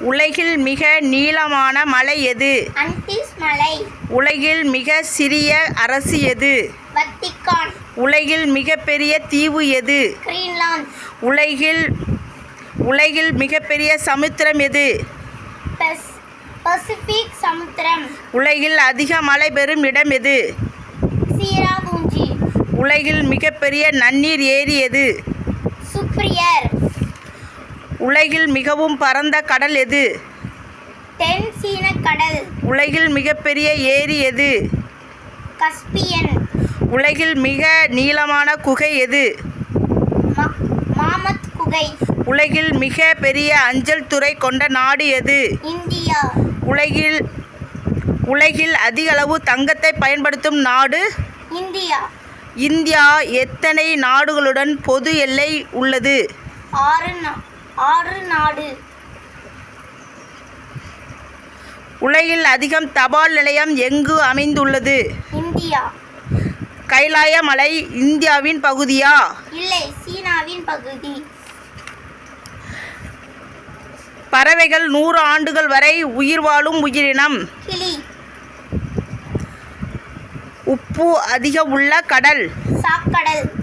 உலகில் மிக நீளமான மலை எது? மலை. உலகில் மிக சிறிய அரசு எது? வத்திக்கான். உலகில் மிகப்பெரிய தீவு எது? கிரீன்லாந்து. உலகில் உலகில் மிகப்பெரிய சமுத்திரம் எது? பசிபிக் சமுத்திரம். உலகில் அதிக மழை பெறும் இடம் எது? சீராபூஞ்சி உலகில் மிகப்பெரிய நன்னீர் ஏரி எது? சுப்ரியர். உலகில் மிகவும் பரந்த கடல் எது? தென் சீன கடல் உலகில் மிகப்பெரிய ஏரி எது? கஸ்பியன். உலகில் மிக நீளமான குகை எது? மாமத் குகை. உலகில் மிக பெரிய அஞ்சல் துறை கொண்ட நாடு எது? இந்தியா. உலகில் உலகில் அதிக அளவு தங்கத்தை பயன்படுத்தும் நாடு? இந்தியா. இந்தியா எத்தனை நாடுகளுடன் பொது எல்லை உள்ளது? ஆறு ஆறு நாடு. உலகில் அதிகம் தபால் நிலையம் எங்கு அமைந்துள்ளது? இந்தியா. கைலாய மலை இந்தியாவின் பகுதியா? இல்லை சீனாவின் பகுதி. பறவைகள் நூறு ஆண்டுகள் வரை உயிர் வாழும் உயிரினம். கிளி. உப்பு அதிகம் உள்ள கடல். சாக்கடல்.